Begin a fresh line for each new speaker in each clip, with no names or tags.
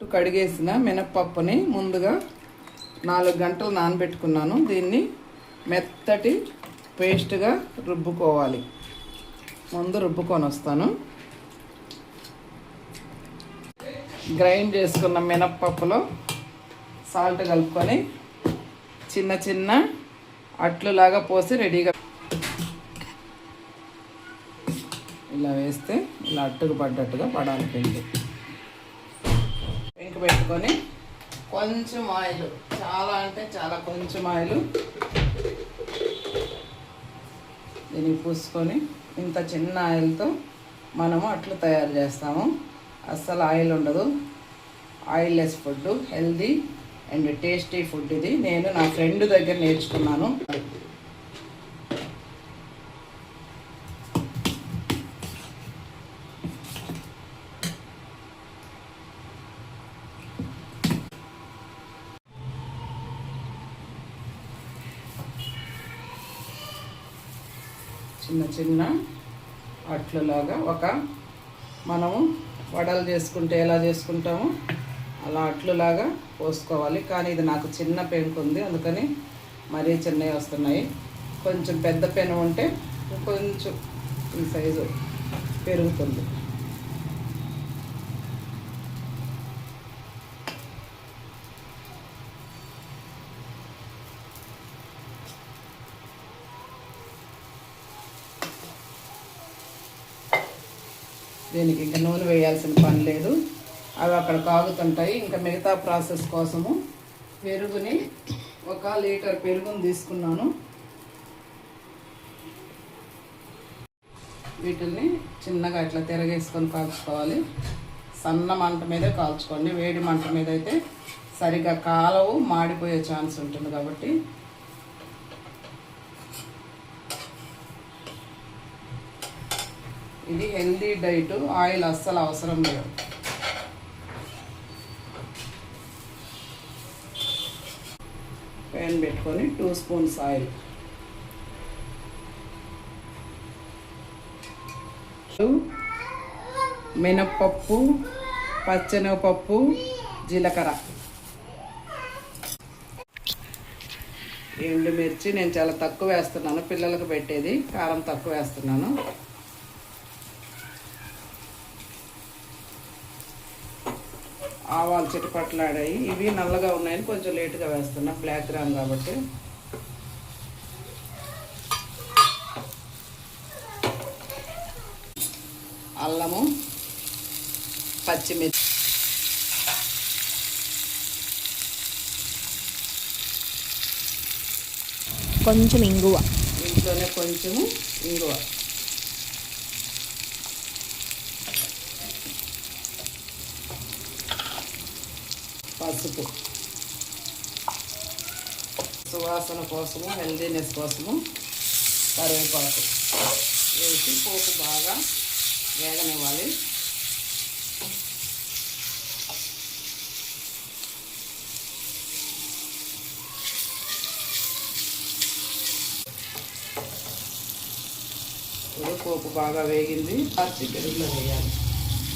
కడిగేసిన మినప్పప్పుని ముందుగా నాలుగు గంటలు నానబెట్టుకున్నాను. దీన్ని మెత్తటి పేస్ట్గా రుబ్బుకోవాలి. ముందు రుబ్బుకొని వస్తాను. గ్రైండ్ చేసుకున్న మినప్పప్పులో సాల్ట్ కలుపుకొని చిన్న చిన్న అట్లులాగా పోసి రెడీగా ఇలా వేస్తే ఇలా అట్టుకు పడ్డట్టుగా పడాలి పిండి. పెంక పెట్టుకొని కొంచెం ఆయిల్. చాలా అంటే చాలా కొంచెం ఆయిల్. దీనికి పూసుకొని ఇంత చిన్న ఆయిల్తో మనము అట్లు తయారు చేస్తాము. అస్సలు ఆయిల్ ఉండదు. Oil less food healthy and tasty food ఇది. నేను నా ఫ్రెండ్ దగ్గర నేర్చుకున్నాను. చిన్న చిన్న అట్లులాగా ఒక మనము వడలు చేసుకుంటే ఎలా చేసుకుంటామో? అలా అట్లులాగా పోసుకోవాలి. కానీ ఇది నాకు చిన్న పెంకు ఉంది. అందుకని మరీ చిన్నవి వస్తున్నాయి. కొంచెం పెద్ద పెను ఉంటే కొంచెం ఈ సైజు పెరుగుతుంది. దీనికి ఇంకా నూనె వేయాల్సిన పని లేదు. అవి అక్కడ కాగుతుంటాయి. ఇంకా మిగతా ప్రాసెస్ కోసము పెరుగుని ఒక లీటర్ పెరుగుని తీసుకున్నాను. వీటిల్ని చిన్నగా ఇట్లా తిరగేసుకొని కాల్చుకోవాలి. సన్న మంట మీదే కాల్చుకోండి. వేడి మంట మీద అయితే సరిగ్గా కాలవు మాడిపోయే ఛాన్స్ ఉంటుంది కాబట్టి ఇది హెల్దీ డైట్ ఆయిల్ అస్సలు అవసరం లేదు. ప్యాన్ పెట్టుకొని టూ స్పూన్స్ ఆయిల్. మినప్పప్పు పచ్చెనగపప్పు జీలకర్ర. ఎండుమిర్చి నేను చాలా తక్కువ వేస్తున్నాను పిల్లలకు పెట్టేది కారం తక్కువ వేస్తున్నాను. ఆవాలు చిటపట్లాడాయి. ఇవి నల్లగా ఉన్నాయని కొంచెం లేటుగా వేస్తున్నా. బ్లాక్ గ్రామ్ కాబట్టి. అల్లము పచ్చిమిర్చి.
కొంచెం ఇంగువ.
ఇంట్లోనే కొంచెము ఇంగువ. పసుపు సువాసన కోసము హెల్దీనెస్ కోసము కరివేపాకు వేసి పోపు బాగా వేగనివ్వాలి. పోపు బాగా వేగింది. పచ్చి పెరుగులో వేయాలి.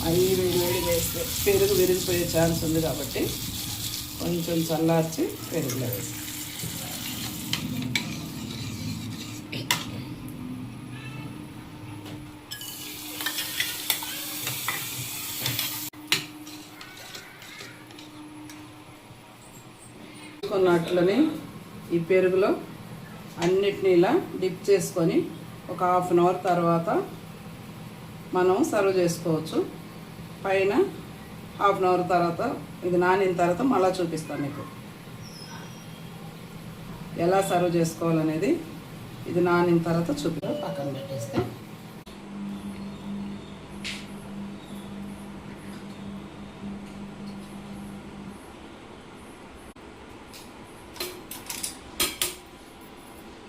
మరీ వేడి వేడి వేస్తే పెరుగు విరిగిపోయే ఛాన్స్ ఉంది కాబట్టి కొంచెం చల్లార్చి పెరుగులో వేసి కొన్నట్లని ఈ పెరుగులో అన్నిటినీ ఇలా డిప్ చేసుకొని ఒక హాఫ్ అన్ అవర్ తర్వాత మనం సర్వ్ చేసుకోవచ్చు. పైన హాఫ్ అన్ అవర్ తర్వాత ఇది నానిన తర్వాత మళ్ళీ చూపిస్తాను మీకు. ఎలా సర్వ్ చేసుకోవాలనేది ఇది నానిన తర్వాత చూపి పక్కన పెట్టేస్తే.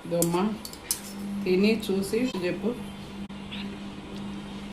ఇదమ్మా తిని చూసి చెప్పు.